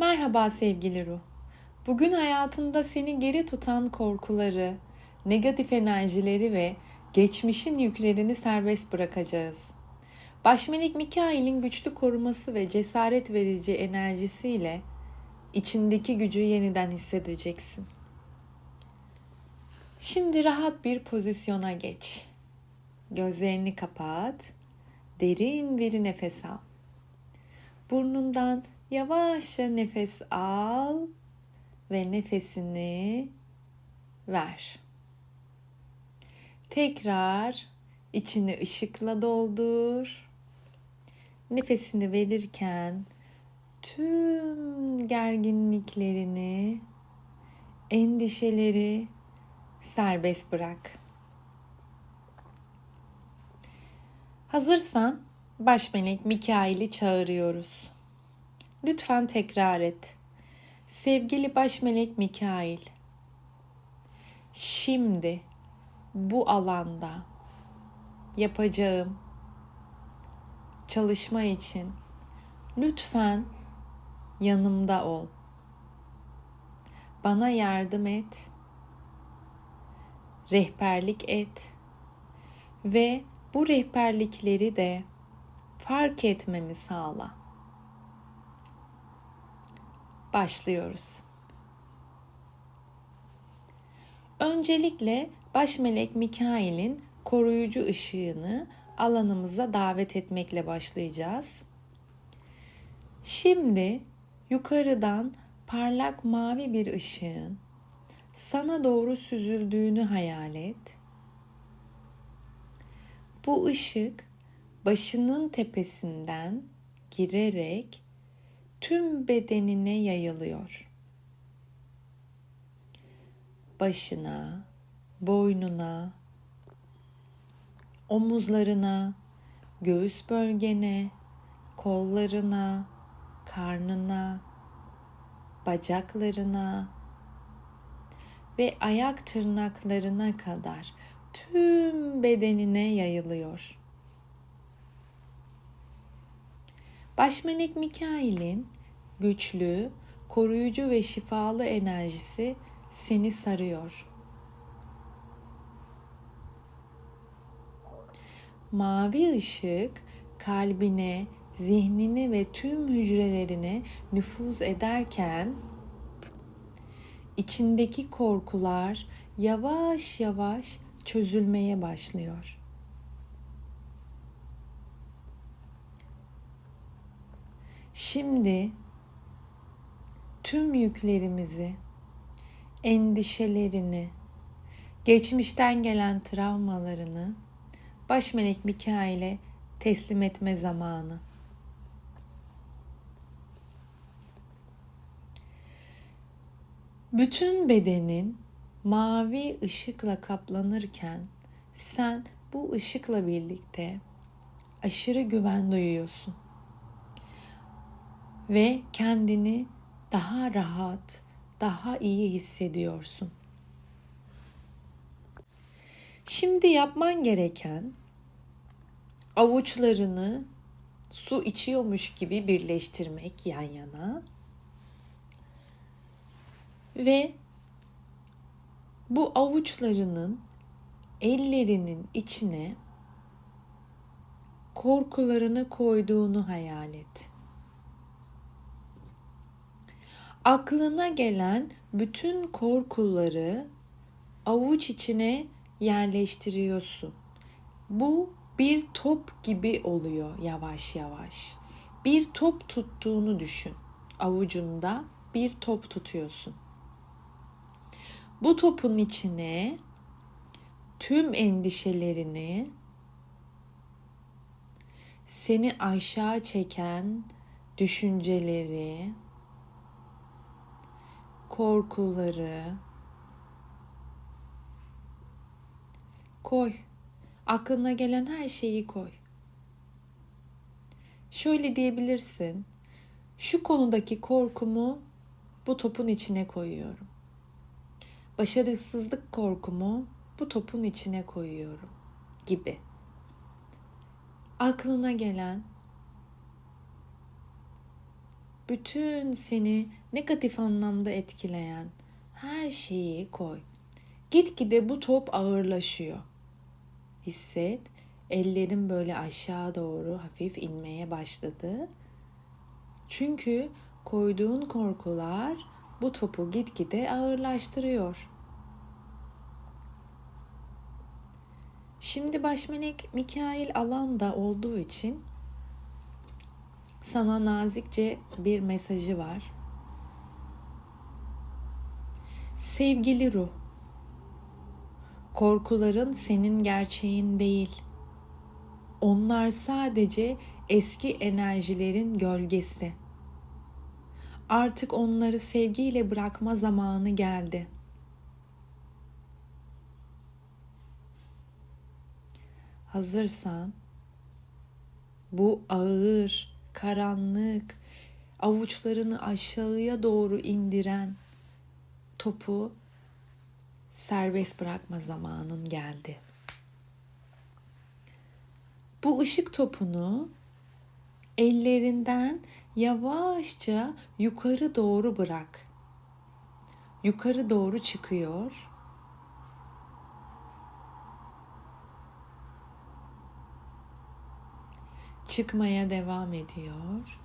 Merhaba sevgili ruh. Bugün hayatında seni geri tutan korkuları, negatif enerjileri ve geçmişin yüklerini serbest bırakacağız. Başmelik Mikail'in güçlü koruması ve cesaret verici enerjisiyle içindeki gücü yeniden hissedeceksin. Şimdi rahat bir pozisyona geç. Gözlerini kapat. Derin bir nefes al. Burnundan yavaşça nefes al ve nefesini ver. Tekrar içini ışıkla doldur. Nefesini verirken tüm gerginliklerini, endişeleri serbest bırak. Hazırsan Başmelek Mikail'i çağırıyoruz. Lütfen tekrar et. Sevgili Başmelek Mikail, şimdi bu alanda yapacağım çalışma için lütfen yanımda ol. Bana yardım et. Rehberlik et ve bu rehberlikleri de fark etmemi sağla. Başlıyoruz. Öncelikle baş melek Mikail'in koruyucu ışığını alanımıza davet etmekle başlayacağız. Şimdi yukarıdan parlak mavi bir ışığın sana doğru süzüldüğünü hayal et. Bu ışık başının tepesinden girerek tüm bedenine yayılıyor. Başına, boynuna, omuzlarına, göğüs bölgene, kollarına, karnına, bacaklarına ve ayak tırnaklarına kadar tüm bedenine yayılıyor. Başmelek Mikail'in güçlü, koruyucu ve şifalı enerjisi seni sarıyor. Mavi ışık kalbine, zihnine ve tüm hücrelerine nüfuz ederken içindeki korkular yavaş yavaş çözülmeye başlıyor. Şimdi tüm yüklerimizi, endişelerini, geçmişten gelen travmalarını baş melek Mikail'e teslim etme zamanı. Bütün bedenin mavi ışıkla kaplanırken sen bu ışıkla birlikte aşırı güven duyuyorsun ve kendini daha rahat, daha iyi hissediyorsun. Şimdi yapman gereken avuçlarını su içiyormuş gibi birleştirmek yan yana ve bu avuçlarının ellerinin içine korkularını koyduğunu hayal et. Aklına gelen bütün korkuları avuç içine yerleştiriyorsun. Bu bir top gibi oluyor yavaş yavaş. Bir top tuttuğunu düşün. Avucunda bir top tutuyorsun. Bu topun içine tüm endişelerini seni aşağı çeken düşünceleri, korkuları koy. Aklına gelen her şeyi koy. Şöyle diyebilirsin. Şu konudaki korkumu bu topun içine koyuyorum. Başarısızlık korkumu bu topun içine koyuyorum gibi. Aklına gelen bütün seni negatif anlamda etkileyen her şeyi koy. Gitgide bu top ağırlaşıyor. Hisset. Ellerin böyle aşağı doğru hafif inmeye başladı. Çünkü koyduğun korkular bu topu gitgide ağırlaştırıyor. Şimdi başmenek Mikail alanda olduğu için sana nazikçe bir mesajı var. Sevgili ruh, korkuların senin gerçeğin değil. Onlar sadece eski enerjilerin gölgesi. Artık onları sevgiyle bırakma zamanı geldi. Hazırsan bu ağır, karanlık, avuçlarını aşağıya doğru indiren topu serbest bırakma zamanın geldi. Bu ışık topunu ellerinden yavaşça yukarı doğru bırak. Yukarı doğru çıkıyor. Çıkmaya devam ediyor.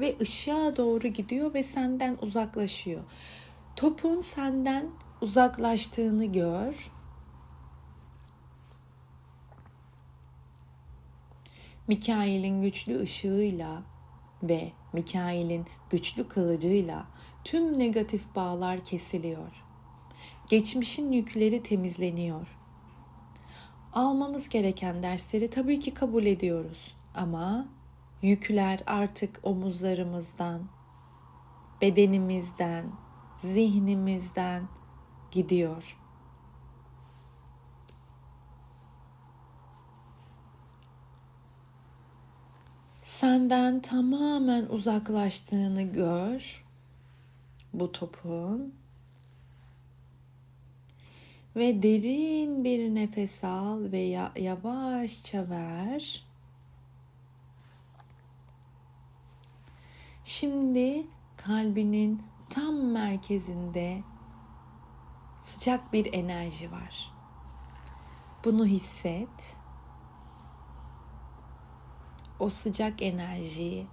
Ve ışığa doğru gidiyor ve senden uzaklaşıyor. Topun senden uzaklaştığını gör. Mikail'in güçlü ışığıyla ve Mikail'in güçlü kılıcıyla tüm negatif bağlar kesiliyor. Geçmişin yükleri temizleniyor. Almamız gereken dersleri tabii ki kabul ediyoruz ama yükler artık omuzlarımızdan, bedenimizden, zihnimizden gidiyor. Senden tamamen uzaklaştığını gör bu topun. Ve derin bir nefes al ve yavaşça ver. Şimdi kalbinin tam merkezinde sıcak bir enerji var. Bunu hisset. O sıcak enerjiyi,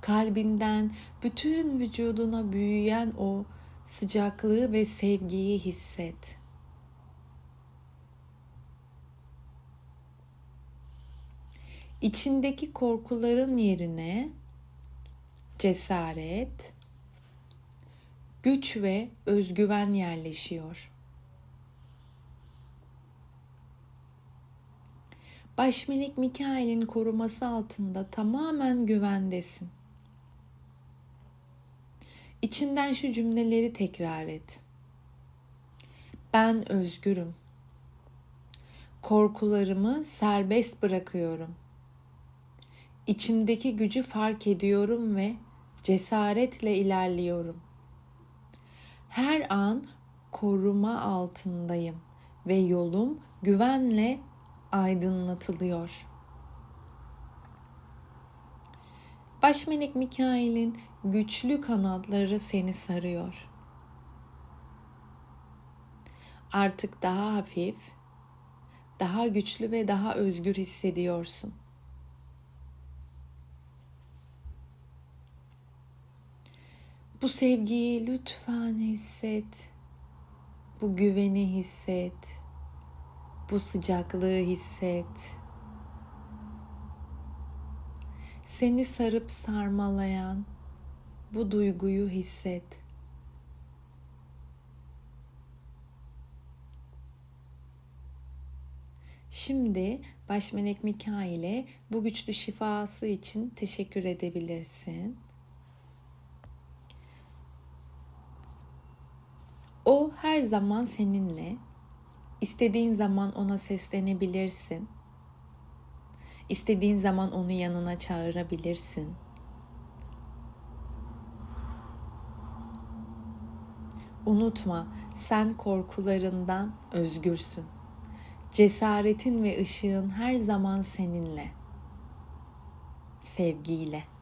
kalbinden bütün vücuduna büyüyen o sıcaklığı ve sevgiyi hisset. İçindeki korkuların yerine cesaret, güç ve özgüven yerleşiyor. Başmelik Mikail'in koruması altında tamamen güvendesin. İçinden şu cümleleri tekrar et. Ben özgürüm. Korkularımı serbest bırakıyorum. İçimdeki gücü fark ediyorum ve cesaretle ilerliyorum. Her an koruma altındayım ve yolum güvenle aydınlatılıyor. Başmelek Mikail'in güçlü kanatları seni sarıyor. Artık daha hafif, daha güçlü ve daha özgür hissediyorsun. Bu sevgiyi lütfen hisset. Bu güveni hisset. Bu sıcaklığı hisset. Seni sarıp sarmalayan bu duyguyu hisset. Şimdi Başmelek Mikail'e bu güçlü şifası için teşekkür edebilirsin. O her zaman seninle. İstediğin zaman ona seslenebilirsin. İstediğin zaman onu yanına çağırabilirsin. Unutma, sen korkularından özgürsün. Cesaretin ve ışığın her zaman seninle. Sevgiyle.